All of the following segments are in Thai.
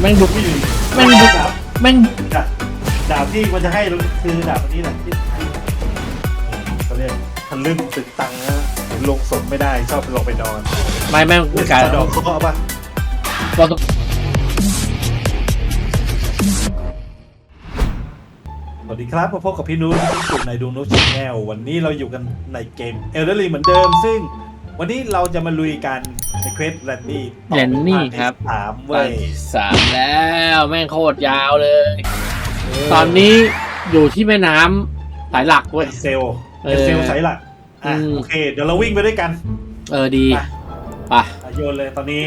แม่งดุผู้หญิงแม่งดุดาบแม่งดาบดาบที่มันจะให้คือดาบอันนี้แหละที่เขาเรียกทะลึ่งตึกตังนะเห็นลงศพไม่ได้ชอบลงไปนอนไม่แม่งเวกาลาดอกเขาก็เอาป่ะเราต้องสวัสดีครับมาพบกับพี่นุ้ยที่กลุ่มในดวงนุ้ยชแนลวันนี้เราอยู่กันในเกมเอลเดอรี่เหมือนเดิมซึ่ง วันนี้เราจะมาลุยกันในเควสแรนนี่แลนนี่ครับ สามไปเว้ยสามแล้วแม่งโคตรยาวเลย ตอนนี้อยู่ที่แม่น้ำสายหลักเว้ย เซลเออเซลใช้หลักอะอืม โอเค เดี๋ยวเราวิ่งไปด้วยกันเออดีไปไปอะโยนเลยตอนนี้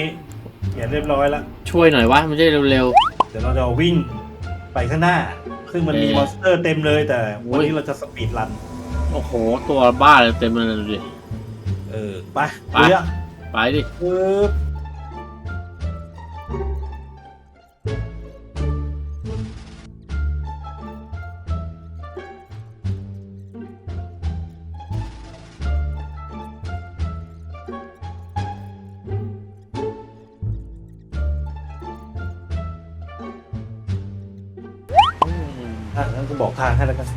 เขียนเรียบร้อยแล้ว ช่วยหน่อยวะมันจะได้เร็ว เดี๋ยวเราจะวิ่งไปข้างหน้า ซึ่งมันมีเออมอนสเตอร์เต็มเลยแต่วันนี้โอ้ยเราจะสปีดรัน ๆ โอ้โห ตัวบ้าเลยเต็มเลยดูดิ เออไปไปเรือไปดิปึ๊บอะงั้นก็บอกทางให้แล้วกัน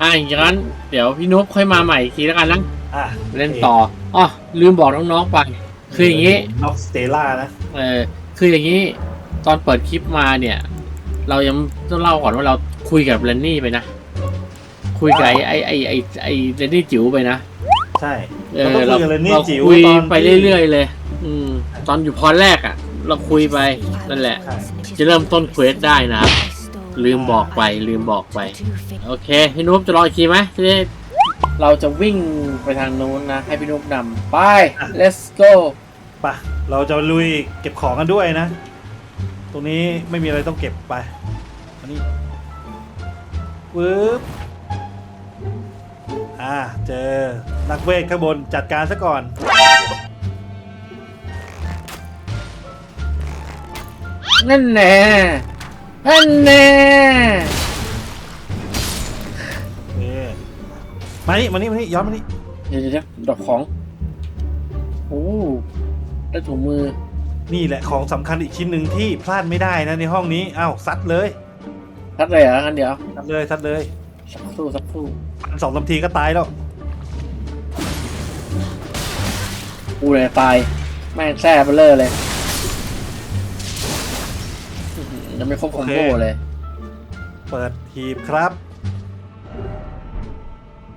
อะอย่างนั้น เดี๋ยวพี่นุ๊กค่อยมาใหม่อีกทีแล้วกันนะ อะเล่นต่ออ๋อลืมบอกน้องๆไป คืออย่างนี้ น็อกสเตล่านะ เออคืออย่างนี้ ตอนเปิดคลิปมาเนี่ย เรายังต้องเล่าก่อนว่าเราคุยกับเรนนี่ไปนะ คุยกับไอ้ไอ้ไอ้ไอ้ไอ้เรนนี่จิ๋วไปนะ ใช่เอเราอต้องคุยกับเรนนี่เราจิ๋วคุยตอนไปเรื่อยๆเลย อืม ตอนอยู่พอแรกอะ เราคุยไปนั่นแหละจะเริ่มต้นเควสได้นะครับลืมบอกไปลืมบอกไป โอเค พี่นุ๊กจะรออีกทีไหมที่ได้ เราจะวิ่งไปทางนู้นนะ ให้พี่นุ๊กนำไป let's go ไปะเราจะลุยเก็บของกันด้วยนะ ตรงนี้ไม่มีอะไรต้องเก็บไปอันนี้วืบอ่าเจอนักเวทข้างบนจัดการซะก่อน นั่นแน่นั่นแน่นี่ มานี่มานี่มานี่ย้อนมานี่เดี๋ยวเดี๋ยวเดี๋ยวดอกของ โอ้ได้ถุงมือ นี่แหละของสำคัญอีกชิ้นหนึ่งที่พลาดไม่ได้นะในห้องนี้อ้าวซัดเลยทัดเลยเหรอกันเดี๋ยว ซัดเลยซัดเลยสักครู่สักครู่ฟันสองสามทีก็ตายแล้วกูเลยตาย แม่งแซ่บเบลอเลยอื้อหือยังไม่ครบคอมโบเลย เปิดหีบครับ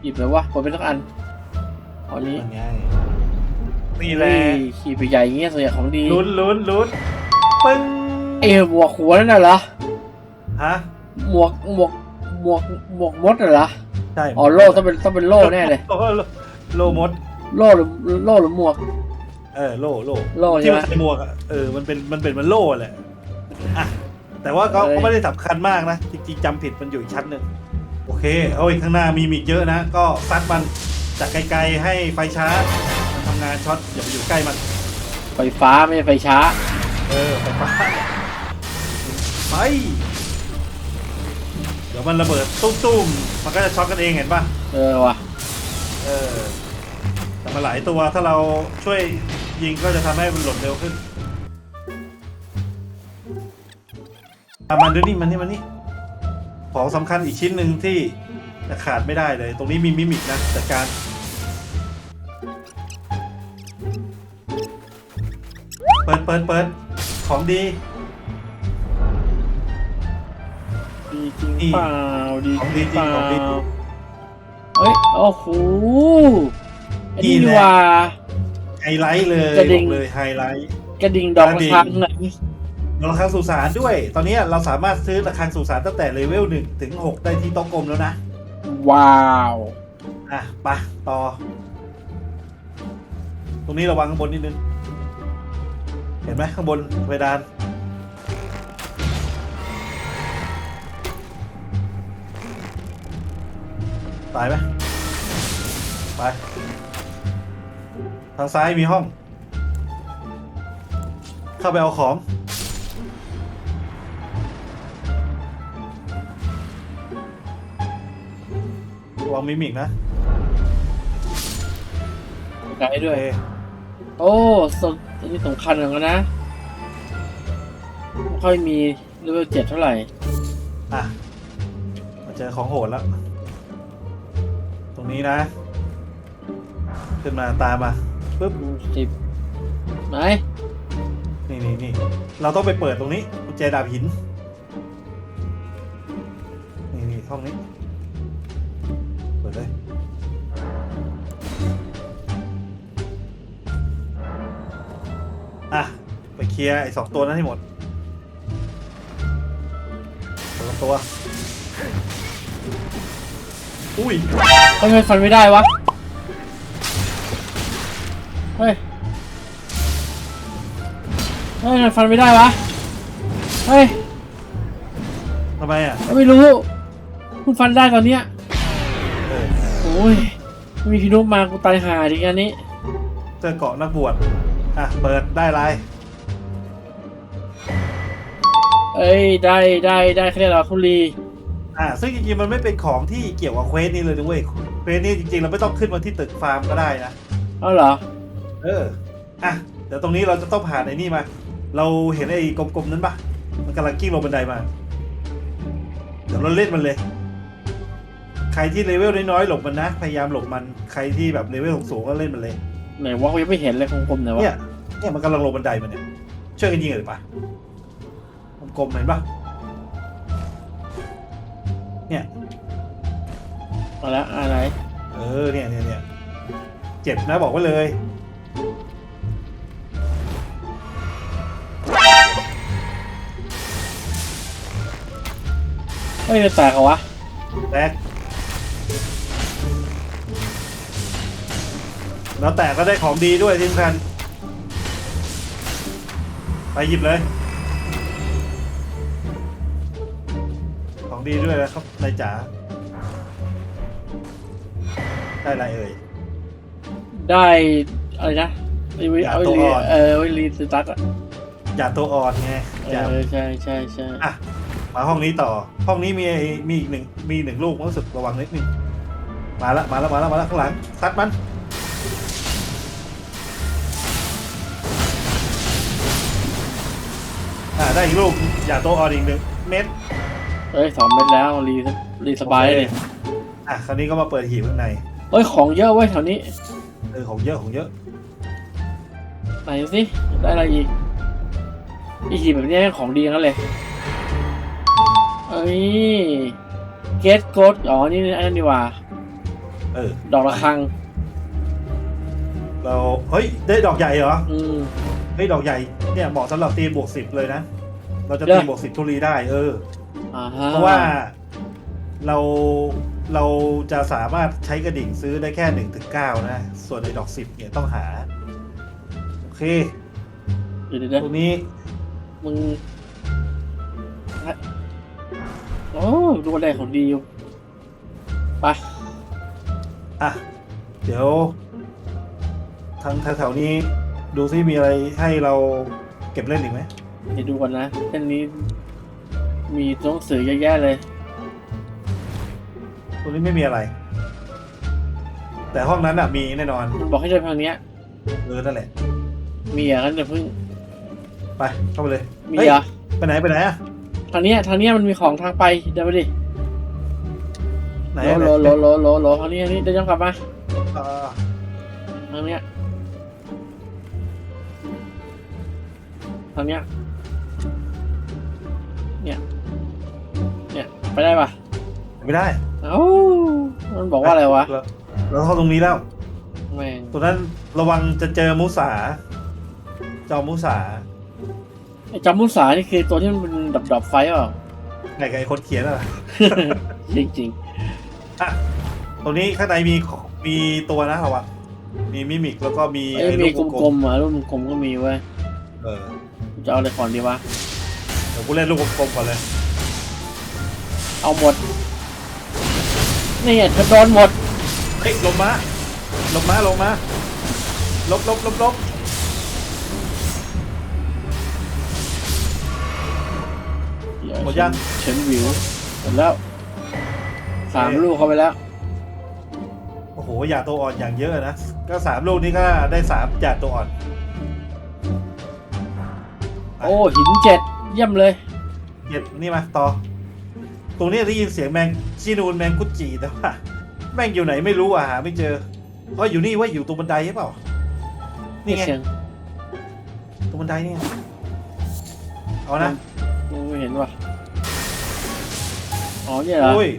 หยิบเลยวะผมเป็นสักอันอันนี้ยังไงนี่แหละเฮ้ยขี่ไปใหญ่อย่างเงี้ยส่วนใหญ่ของดีลุ้นลุ้นลุ้นปึ้งเอ้หมวกหัวนั่นน่ะเหรอฮะหมวกหมวกหมวกหมวกมดน่ะเหรอใช่อ๋อโล่ต้องเป็นต้องเป็นโล่แน่เลยโล่โล่โลมดโล่หรือโล่หรือหมวก เออโลโลโล่ใช่ที่ไหมมันใส่หมวกอะเออมันเป็นมันเป็นมันโล่แหละอะแต่ว่าก็เอ้ยก็ไม่ได้สำคัญมากนะจริงๆจำผิดมันอยู่อีกชั้นหนึ่ง โอเคเอาอีกข้างหน้ามีมีอีกเยอะนะ ก็ซัดมันจากไกลๆให้ไฟชาร์จมันทำงานช็อตอย่าไปอยู่ใกล้มัน ไฟฟ้าไม่ใช่ไฟช้า เออไฟฟ้าไป เดี๋ยวมันระเบิดตุ้มๆมันก็จะช็อตกันเองเห็นปะเออว่ะเออแต่มาหลายตัวถ้าเราช่วยยิงก็จะทำให้มันหล่นเร็วขึ้นอามันดูนี่มันนี่มันนี่ ของสำคัญอีกชิ้นหนึ่งที่จะขาดไม่ได้เลย ตรงนี้มีมิมิกนะจัดการ เปิดเปิดเปิดของดี ดีจริงนี่เปล่าดีของดีจริงเปล่าของดีเฮ้ยโอ้โหอันนี้นี่ดีแหละ ว่า ไฮไลท์เลยกระดิ่บงอกเลยไฮไลท์ กระดิ่งดอกกระดิ่งครั้งอะ ระฆังสุสานด้วย ตอนนี้เราสามารถซื้อระฆังสุสานตั้งแต่เลเวลหนึ่งถึงหกได้ที่โต๊ะกลมแล้วนะ ว้าวอะไปต่อ ตรงนี้ระวังข้างบนนิดนึง เห็นไหมข้างบนเพดาน ตายไหมไป ทางซ้ายมีห้อง เข้าไปเอาของ ระวังมิมิกนะไกลด้วย โอเคโอ้สดอันนี้สำคัญเหมือนกันนะ ไม่ค่อยมีเลเวลเจ็ดเท่าไหร่ อะ มาเจอของโหดแล้ว ตรงนี้นะ ขึ้นมาตามมาปึ๊บ สิบไหน นี่นี่นี่เราต้องไปเปิดตรงนี้กุญแจดาบหินนี่ ยร์ไอ้สองตัวนั้นให้หมดคนละตัว อุ้ย ทำไมฟันไม่ได้วะ เฮ้ย เฮ้ยทำไมฟันไม่ได้วะ เฮ้ย ทำไมอะไม่รู้เพิ่งฟันได้ตอนเนี้ย เออโอ้ยไม่มีพี่นุ๊กมากูตายหาดิกันนี้ เจอเกาะนักบวช อะ เปิดได้ไร เอ้ยได้ได้ได้แค่เราคุรีอ่าซึ่งจริงๆมันไม่เป็นของที่เกี่ยวกับเควสนี้เลยนะเว้ยเควสนี้จริงๆ เราไม่ต้องขึ้นมาที่ตึกฟาร์มก็ได้นะเอาเหรอ เอออะเดี๋ยวตรงนี้เราจะต้องผ่านไอ้นี่มา เราเห็นไอ้กลมๆนั้นปะมันกำลังกิ้งลงบันไดมา เดี๋ยวเราเล่นมันเลย ใครที่เลเวลน้อยๆหลบมันนะ พยายามหลบมันใครที่แบบเลเวลสูงๆก็เล่นมันเลยไหนวะกูยังไม่เห็นเลยของผมไหนวะเนี่ยเนี่ยมันกำลังลงบันไดมันเนี่ยช่วยกันยิงเลยปะ กลมๆเห็นปะเนี่ย เอาละอะไร เออเนี่ยเนี่ยเนี่ยเจ็บนะบอกไว้เลยเฮ้ยจะแตกเหรอวะ แตก แล้วแตกก็ได้ของดีด้วยที่สำคัญไปหยิบเลย ดีด้วยนะครับนายจ๋าได้อะไรเอ่ย ได้อะไรนะไอ้ไว้ยาเอาไว้ตัวรีอ่อน เออไว้รีสตาร์ทอะอย่าตัวอ่อนไงเออย่าอใช่ใช่ใช่อะมาห้องนี้ต่อ ห้องนี้มีมีอีกหนึ่งมีหนึ่งลูกรู้สึกระวังนิดนึงมาละมาละมาละมาละข้างหลังซัดมันอ่าได้อีกลูกอย่าโตอ่อนอีกหนึ่งเม็ด เอ้ยสองเม็ดแล้วรีรีสบายเลยอะคราวนี้ก็มาเปิดหีบข้างในเอ้ยของเยอะเว้ยแถวนี้เออของเยอะของเยอะไหนสิได้อะไรอีกอีหีบแบบนี้แม่งของดีทั้งนั้นเลยเอ้ยเกตโกดอ๋อนี่อันนั้นดีกว่าเออดอกระฆัง เราเฮ้ยได้ดอกใหญ่เหรออืมเฮ้ยดอกใหญ่เนี่ยเหมาะสำหรับตีบวกสิบเลยนะเราจะเดี๋ตียวบวกสิบทุลีได้เออ อ่าฮะเพราะว่าเราเราจะสามารถใช้กระดิ่งซื้อได้แค่หนึ่งถึงเก้านะ ส่วนในดอกสิบเนี่ยต้องหา โอเคเดี๋ยวเดี๋ยวเดี๋ยวตรงนี้มึงโอ้ดูอะไรของดีอยู่ไปอะ เดี๋ยว ทางแถวๆนี้ ดูซิมีอะไรให้เราเก็บเล่นอีกไหมเดี๋ยวดูก่อนนะเส้นนี้ มีหนังสือเยอะแยะเลยตรงนี้ไม่มีอะไร แต่ห้องนั้นอะมีแน่นอนมันบอกให้เดินทางเนี้ยเออนั่นแหละ มีอย่างนั้นเดี๋ยวเพิ่งไปเข้าไปเลยมีเฮ้ยเหรอไปไหนไปไหนอะทางเนี้ยทางเนี้ยมันมีของทางไปเดินไปดิไหนโหลอะโหลโหลโหลโหลโหลทางนี้ทางนี้เดินย้อนกลับมาอ่าทางเนี้ยทางเนี้ยเนี่ย ไปได้ปะไม่ได้เอ้ามันบอกว่าอะไรวะเราเราเข้าตรงนี้แล้ว แม่งตรงนั้นระวังจะเจอมุสาจอมมุสาไอ้จำมุสานี่คือตัวที่มันเป็นดับดับๆไฟเปล่าไงกับไอ้คนเขียนอะ จริงจริงอะตรงนี้ข้างในมีของมีตัวนะระวังมีมิมิกแล้วก็มีๆไอ้ยไอ้มีลูกกลมๆอะรูปกลมๆก็มีเว้ยๆเออจะเอาอะไรก่อนดีวะ เดี๋ยวกูเล่นลูกกลมๆก่อนเลย เอาหมด นี่เธอโดนหมด เฮ้ยลงมาลงมาลงมาลบลบลบลบหมดยังเฉินวิวหมดแล้วสามลูกเข้าไปแล้ว โอ้โหหยาดตัวอ่อนอย่างเยอะนะ ก็สามลูกนี้ก็ได้สามหยาดตัวอ่อน โอ้หินเจ็ดเยี่ยมเลยเก็บนี่มาต่อ ตรงนี้ได้ยินเสียงแมงชีนูนแมงกุดจีแต่ว่าแม่งอยู่ไหนไม่รู้อะหาไม่เจอเพราะอยู่นี่ว่าอยู่ตรงบันไดใช่เปล่านี่ไงเสียงตรงบันไดนี่ไงเอานะไม่เห็นว่ะอ๋อเนี่ยเหรอโอ้ย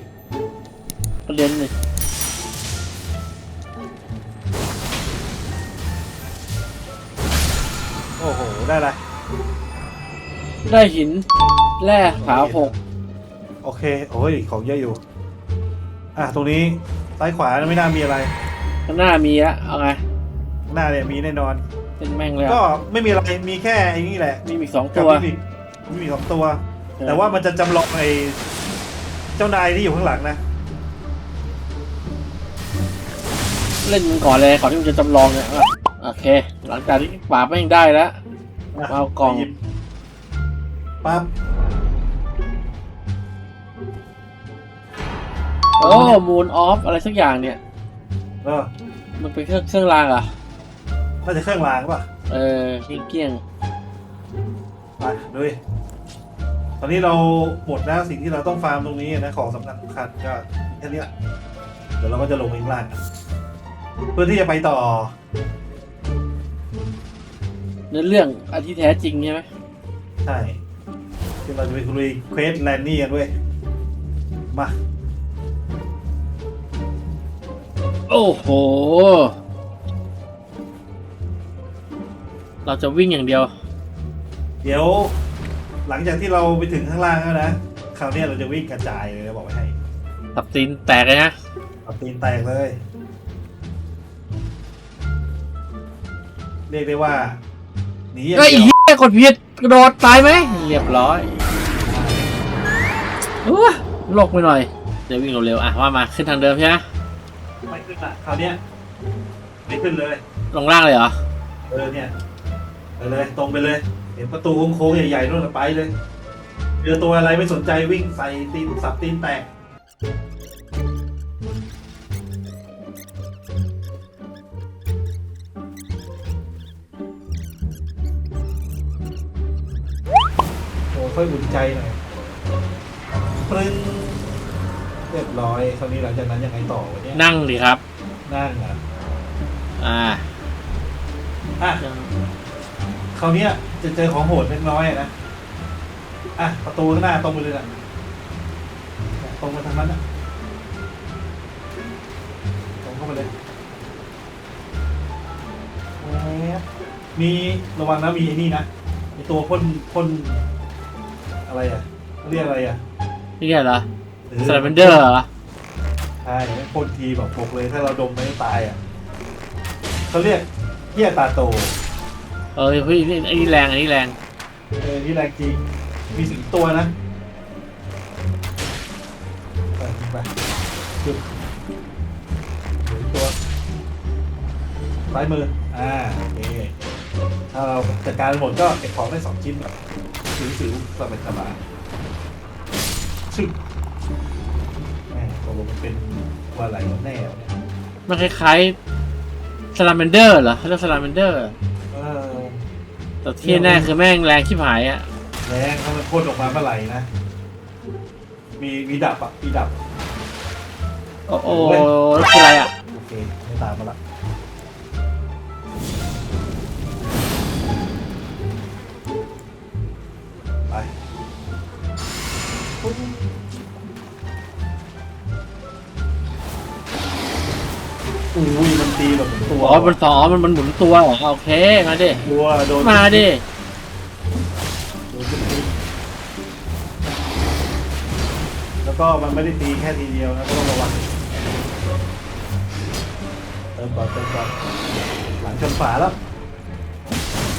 ประเด็นเลยโอ้โหได้ละได้หินแร่ขาวหก โอเคโอ้ยของเยอะอยู่ อะตรงนี้ซ้ายขวาไม่น่ามีอะไรข้างหน้ามีละเอาไงข้างหน้าเนี่ยมีแน่นอน เป็นแม่งเลยก็อะไม่มีอะไรมีแค่ไอ้นี่แหละมีอีกสองกับตัว มิมิกมิมิกสองตัวแต่ว่ามันจะจำลองไอ้เจ้านายที่อยู่ข้างหลังนะเล่นมันก่อนเลยก่อนที่มันจะจำลองเนี่ยอะโอเค หลังจากที่ปราบแม่งได้แล้ว อะเอากล่อง ไปหยิบปั๊บ โอ้มูนออฟอะไรสักอย่างเนี่ย เออมันเป็นเครื่องเครื่องรางเหรอะ น่าจะเครื่องรางป่ะเออเกลี้ยงเกลี้ยงไปดูดิตอนนี้เราหมดแล้วสิ่งที่เราต้องฟาร์มตรงนี้นะของสำคัญสำคัญก็แค่นี้แหละเดี๋ยวเราก็จะลงไปข้างล่างกันเพื่อที่จะไปต่อเนื้อเรื่องอันที่แท้จริงใช่ไหมใช่ที่เราจะไปลุยเควสแลนนี่กันด้วยมา โอ้โห เราจะวิ่งอย่างเดียว เดี๋ยว หลังจากที่เราไปถึงข้างล่างแล้วนะคราวเนี้ยเราจะวิ่งกระจายเลยนะบอกไว้ให้ตับตีนแตกเลยนะเอาตีนแตกเลย เรียกได้ว่าหนีอย่างเฮ้ยเดียวเหี้ยกดผิดกระโดดตายไหมเรียบร้อยอู้โลกไปหน่อย เดี๋ยววิ่งเร็วๆอะว่ามาขึ้นทางเดิมใช่ไหม ไม่ขึ้นละคราวเนี้ยไม่ขึ้นเลย ลงล่างเลยเหรอ เออเนี่ยไปเลยตรงไปเลย เห็นประตูโค้งๆใหญ่ๆนู่นนะไปเลยเจอตัวอะไรไม่สนใจวิ่งใส่ตีนสับตีนแตกโอ้ค่อยอุ่นใจหน่อยปรึ้ง เรียบร้อยคราวนี้หลังจากนั้นยังไงต่อวะเนี่ยนั่งดิครับ นั่งอะอ่า อะคราวเนี้ยจะเจอของโหดเล็กน้อยอะนะอะประตูข้างหน้าตรงไปเลยนะตรงไปทางนั้นนะตรงเข้าไปเลยแว๊บมีระวังนะมีไอ้นี่นะไอตัวพ่นพ่นอะไรอะเขาเรียกอะไรอะ นี่ไงเหรอหรือ สไลเดอร์เหรอใช่ไม่พ่นทีแบบปกเลยถ้าเราดมไม่ตายอะเขาเรียกเหี้ยตาโตเออเฮ้ยนี่ไอ้นี่แรงอันนี้แรงเออนี่แรงจริงมีสิงตัวนะไปไปจุดหนึ่งตัวซ้ายมืออ่าโอเคถ้าเราจัดการหมดก็เก็บของได้สองชิ้นสิวสิวสบายสบายชึบ แม่ตกลงมันเป็นว่าอะไรวะแน่วะเนี่ยมันคล้ายๆสลาเมนเดอร์เหรอเขาเรียกสลาเมนเดอร์ เออแต่ที่แน่คือแม่งแรงชิบหายอะ แรงถ้ามันพ่นออกมาเมื่อไหร่นะ มีมีดับอะมีดับ โอ้โหแล้วคืออะไรอะ โอเคไม่ตามมาละ ตีแบบตัวอ๋อมันสองมันมันหมุนตัวเหรอโอเคมาดิตัวโดนมาดิโดนตีแล้วก็มันไม่ได้ตีแค่ทีเดียวนะก็ต้องระวังเติมก่อนเติมก่อนหลังชนฝาแล้ว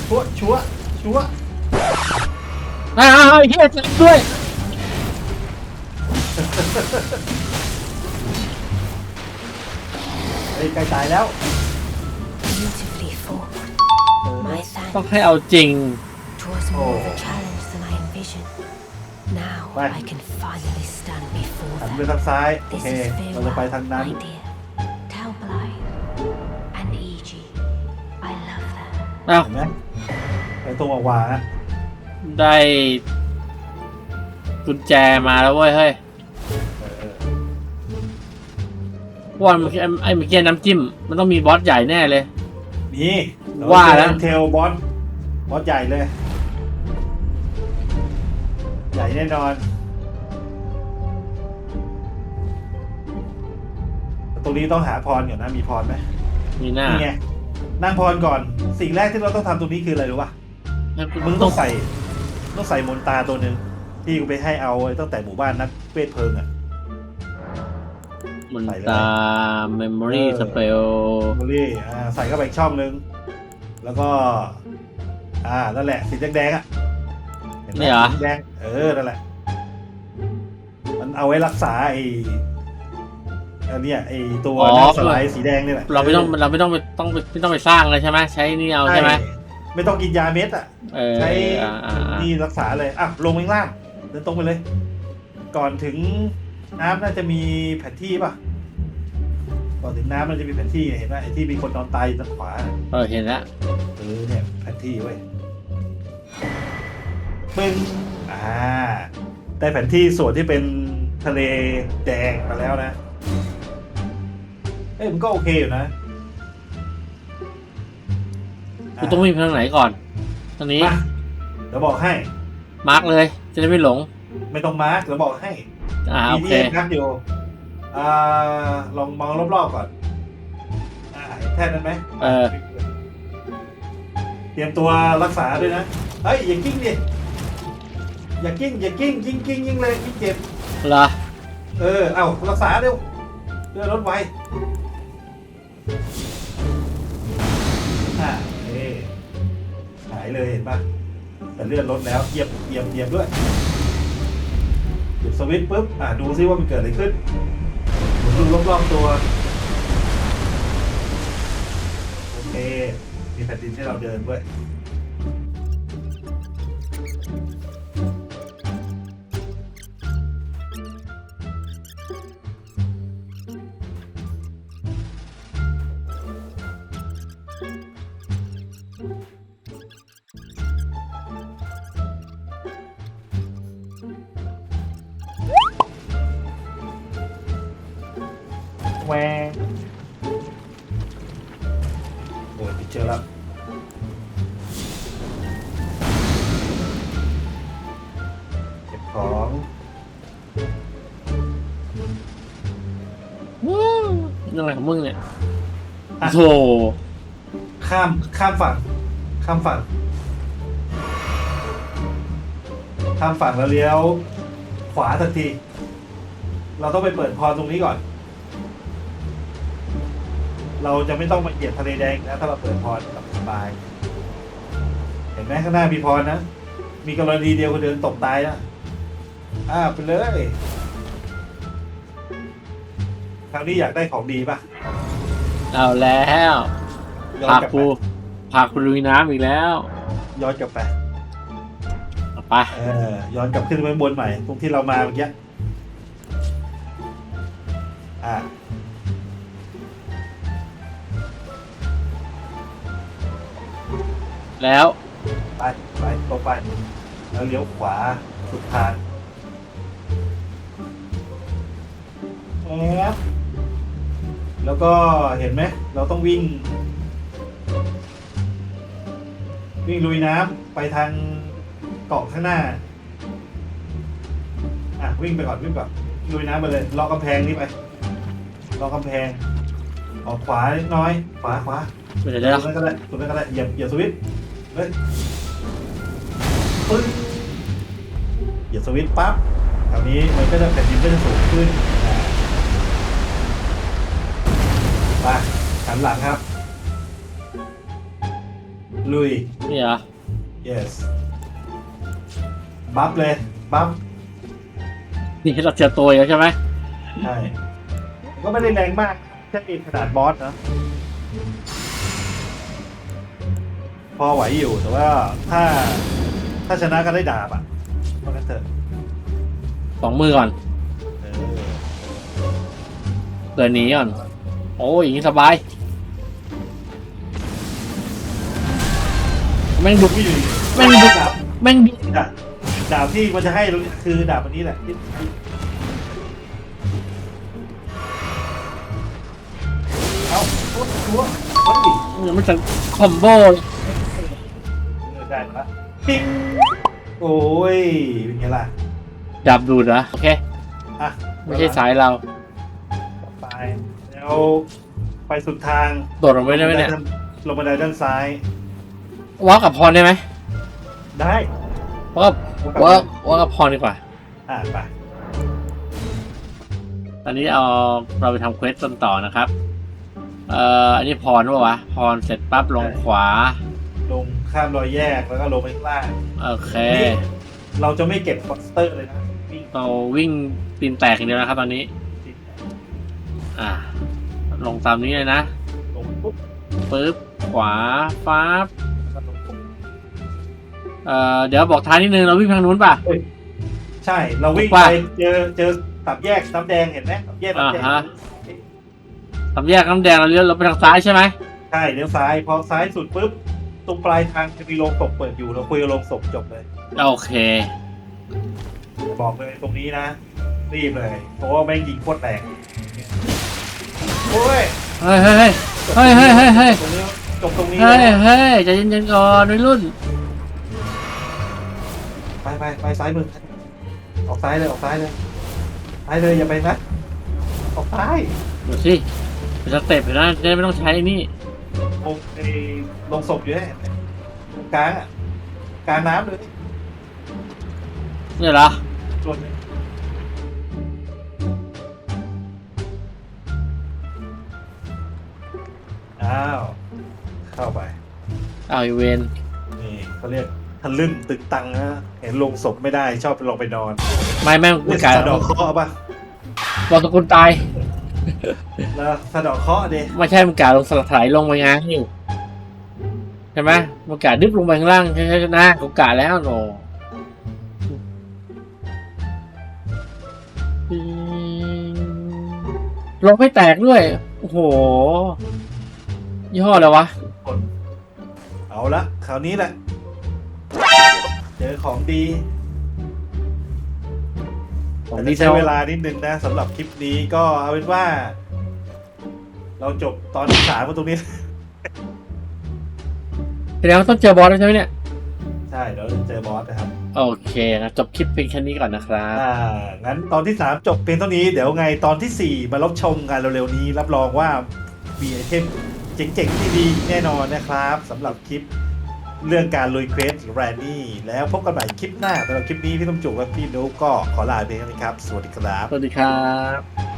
ชัวชัวชัวอ้าวไอ้เฮียเจ็บด้วย เฮ้ยใกล้ตายแล้ว Beautifully fought. เออ My ต้อง thanks. ให้เอาจริง Twas more of Oh. a challenge than I envisioned. Now Right. I can finally stand before หัน them. ไปทางซ้าย โอ This เค is เราจะไป farewell, ทางนั้น my dear. Tell Blythe and Eiji I love them. อ้าวเห็นไหมไปตรงอวานะได้กุญแจมาแล้วเว้ยเฮ้ย ว่ามันไอ้ไอ้เมื่อกี้น้ำจิ้ม มันต้องมีบอสใหญ่แน่เลย นี่ว่าแล้ว เทลบอสบอสใหญ่เลย ใหญ่แน่นอน ตรงนี้ต้องหาพรก่อนนะ มีพรไหมมีหน้านี่ไงนั่งพรก่อน สิ่งแรกที่เราต้องทำตรงนี้คืออะไรรู้ป่ะมึงต้องใส่ ต้องใส่มนตราตัวหนึ่งที่กูไปให้เอาไว้ตั้งแต่หมู่บ้านนักเวทเพลิงอะ มันใส่เลยตา memory เออ spell โมลี่อ่าใส่เข้าไปอีกช่องหนึ่งแล้วก็ อ่านั่นแหละสีแดงๆอะเห็นไหมนี่เหรอสีแดงเออนั่นแหละ มันเอาไว้รักษาไอ้อันเนี้ยไอ้ตัวอ๋อน้ำสไลด์สีแดงนี่แหละเราไม่ต้องเราไม่ต้องไปต้องไปไม่ต้องไปสร้างเลยใช่ไหมใช้นี่เอาใช่ไหมไม่ต้องกินยาเม็ดอะ เออใช้อ่าอ่าอ่า นี่รักษาเลย อะ ลงไปข้างล่างเดินตรงไปเลย ก่อนถึง น้ำน่าจะมีแผนที่ป่ะก่อนถึงน้ำมันจะมีแผนที่เห็นไหมไอ้ที่มีคนนอนตายอยู่ทางขวา เออเห็นแล้วเออเนี่ยแผนที่เว้ยปึ้งอ่าได้แผนที่ส่วนที่เป็นทะเลแดงมาแล้วนะเอ้ยมันก็โอเคอยู่นะกูต้องวิ่งไปทางไหนก่อน ตอนนี้มาเดี๋ยวบอกให้ มาร์กเลย จะได้ไม่หลง ไม่ต้องมาร์กเดี๋ยวบอกให้ อ่าโอมีเคที่พักอยู่อ่าลองมองรอบๆก่อนอ่าเห็นแท่นนั้นไหมเออ เตรียมตัวรักษาด้วยนะเฮ้ยอย่ากิ้งดิอย่ากิ้งอย่ากิ้งยิงกิ้งยิงเลยยิ่งเจ็บ เหรอเออ เอารักษาเร็วเลื่อนรถไวอ่าเอ้หายเลยเห็นปะแต่เลื่อนรถแล้วเหยียบเหยียบเหยียบด้วย หยุดสวิตช์ปุ๊บอ่าดูซิว่ามันเกิดอะไรขึ้นผมดูรอบๆตัวโอเคมีแผ่นดินให้เราเดินด้วย วงโอ้ยเจอแล้ว เก็บของยังไงของมึงเนี่ยอะโธข้าม ข้ามฝั่ง ข้ามฝั่ง ข้ามฝั่งแล้วเลี้ยว ขวาทันที เราต้องไปเปิดพรตรงนี้ก่อน เราจะไม่ต้องมาเหยียบทะเลแดงนะถ้าเราเปิดพรแบบสบาย เห็นไหมข้างหน้ามีพรนะ มีกรณีเดียวคนเดินตกตายนะอ่าไปเลยคราวนี้อยากได้ของดีป่ะเอาแล้วย้อนพากลับไปกูพากูลุยน้ำอีกแล้วย้อนกลับไปเอาไปเออย้อนกลับขึ้นไปบนใหม่ ตรงที่เรามาเมื่อกี้อ่า แล้ว ไปไปตรงไป แล้วเลี้ยวขวาสุดทางแอบแล้วก็เห็นไหม เราต้องวิ่ง วิ่งลุยน้ำไปทางเกาะข้างหน้า อะ วิ่งไปก่อน วิ่งก่อนลุยน้ำไปเลยเลาะกำแพงนี้ไปเลาะกำแพง ออกขวาเล็กน้อย ขวาขวา เดี๋ยวตรเดี๋ยวงนั้นก็ได้ตรงนั้นก็ได้เหยียบเหยียบสวิตช์ เฮ้ยปึ้งเหยียบสวิตช์ปั๊บคราวนี้มันก็จะแผ่นดินก็จะสูงขึ้นอ่าไปหันหลังครับ ลุย นี่เหรอ yes บัฟเลย บัฟนี่เราเจอตัวอีกแล้วใช่ไหมใช่ ก็ไม่ได้แรงมากแค่เองขนาดบอสนะพ อไหวอยู่แต่ว่าถ้าถ้าชนะก็ได้ดาบอะเพราะงั้นเถอะสองมือก่อน เออเดินหนีก่อน โอ้ยอย่างนี้สบาย แม่งดุวิ่งแม่งดุดาบแม่งดุดาบดาบที่มันจะให้คือดาบอันนี้แหละที่เอาโอ้ชัวร์วัดดิ มันจะคอมโบเออ ได้มาละปิ้งโอ้ยเป็นไงล่ะดับดูดเหรอโอเค อะไม่ใช่สายเรา ไปแล้วไปสุดทางโดดลงไปได้ไหมเนี่ย ลงบันไดด้านซ้ายว้ากับพรได้ไหมได้ว้าว้าว้ากับพรดีกว่า อ่าไปตอนนี้เอาเราไปทำเควสต้นต่อนะครับ เอ่อ อันนี้พรวะวะ พรเสร็จปั๊บลงขวา ลง ข้ามรอยแยกแล้วก็ลงไปข้างล่างโอเค นี่เราจะไม่เก็บฟอสเตอร์เลยนะวิ่งเราวิ่งตีนแตกอย่างเดียวนะครับตอนนี้ ติดอ่า ลงตามนี้เลยนะลงปุ๊บปึ๊บขวาฟ้าบแล้วก็ลงปุ๊บเอ่อเดี๋ยวบอกท้ายนิดนึงเราวิ่งทางนู้นป่ะ ใช่เราวิ่งว่าไปเจอเจอตับแยกน้ำแดงเห็นไหมตับแยกน้ำแดงอ่าฮะสามแยกน้ำแดงเราเลี้ยวเราไปทางซ้ายใช่ไหมใช่เลี้ยวซ้ายพอซ้ายสุดปุ๊บต รงปลายทางจะมีโรงศพเปิดอยู่เราคุยกับโรงศพจบเลยโอเค บอกเลยตรงนี้นะรีบเลยเพราะว่าแม่งยิงโคตรแรงโอ้ยเฮ้ยเฮ้ยเฮ้ยเฮ้ยเฮ้ยเฮ้ยเฮ้ยตรงนี้จบตรงนี้เฮ้ยแล้วเฮ้ยใจเย็นๆก่อนวัยรุ่น ไปไปไปซ้ายมือออกซ้ายเลยออกซ้ายเลยซ้ายเลยอย่าไปนะออกซ้ายเดี๋ยวสิเป็นสเต็ปเลยนะจะได้ไม่ต้องใช้นี่ ลงไอ้ลงศพอยู่เนี่ยตรงกลางอะกลางน้ำเลยเนี่ยเหรอชนเลยอ้าว เข้าไป อ้าวอีเวนนี่เขาเรียกทะลึ่งตึกตังนะเห็นลงศพไม่ได้ชอบไปลงไปนอนไม่แม่งเรีมึยงกกาสะเดอกเคราะห์ป่ะบอกตะกุลตายแล้วสะเดอกเคราะห์ดิไม่ใช่มึงกาลงสลักถลายลงไปไงใช่ไหมมึงกาดึบลงไปข้างล่างใช่ไหมนะกูกาแล้วโนลงไม่แตกด้วย โอ้โห ยี่ห้ออะไรวะคนเอาละคราวนี้แหละ เจอของดีของแต่ดีจะเซใช้ลเวลานิดนึงนะสำหรับคลิปนี้ก็เอาเป็นว่า เราจบตอนที่สามมาตรงนี้แสดงว่าต้องเจอบอสแล้วใช่ไหมเนี่ย ใช่เดี๋ยวเจอบอสนะครับ โอเคนะจบคลิปเพียงแค่นี้ก่อนนะครับ อ่า งั้นตอนที่3จบเพียงเท่านี้ เดี๋ยวไงตอนทีสี่4มารับชมกันเร็วๆนี้ รับรองว่ามีไอเทมเจ๋งๆที่ดีแน่นอนนะครับสำหรับคลิปเรื่องการลุยเควสแรนนี่แล้วพบกันใหม่คลิปหน้าสำหรับคลิปนี้พี่ต้มจุกและพี่นุ๊กก็ขอลาไปเพียงเท่านี้ครับ สวัสดีครับ สวัสดีครับ